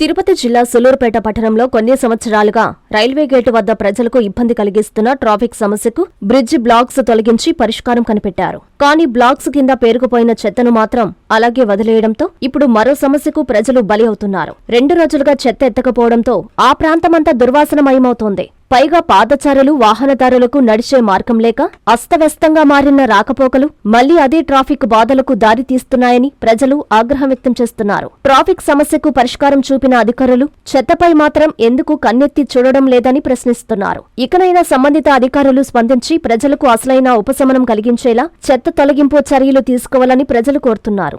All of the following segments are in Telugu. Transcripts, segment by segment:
తిరుపతి జిల్లా సులూరుపేట పట్టణంలో కొన్ని సంవత్సరాలుగా రైల్వే గేటు వద్ద ప్రజలకు ఇబ్బంది కలిగిస్తున్న ట్రాఫిక్ సమస్యకు బ్రిడ్జి బ్లాక్స్ తొలగించి పరిష్కారం కనిపెట్టారు. కానీ బ్లాక్స్ కింద పేరుకుపోయిన చెత్తను మాత్రం అలాగే వదిలేయడంతో ఇప్పుడు మరో సమస్యకు ప్రజలు బలి అవుతున్నారు. రెండు రోజులుగా చెత్త ఎత్తకపోవడంతో ఆ ప్రాంతమంతా దుర్వాసనమయమవుతోంది. పైగా పాదచారులు వాహనదారులకు నడిచే మార్గం లేక అస్తవ్యస్తంగా మారిన రాకపోకలు మళ్ళీ అదే ట్రాఫిక్ బాధలకు దారి తీస్తున్నాయని ప్రజలు ఆగ్రహం వ్యక్తం చేస్తున్నారు. ట్రాఫిక్ సమస్యకు పరిష్కారం చూపిన అధికారులు చెత్తపై మాత్రం ఎందుకు కన్నెత్తి చూడడం లేదని ప్రశ్నిస్తున్నారు. ఇకనైనా సంబంధిత అధికారులు స్పందించి ప్రజలకు అసలైన ఉపశమనం కలిగించేలా చెత్త తొలగింపు చర్యలు తీసుకోవాలని ప్రజలు కోరుతున్నారు.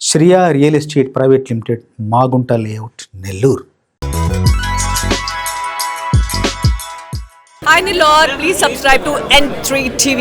Shriya real estate private limited Magunta layout Nellore Hi Nilor, please subscribe to N3 TV.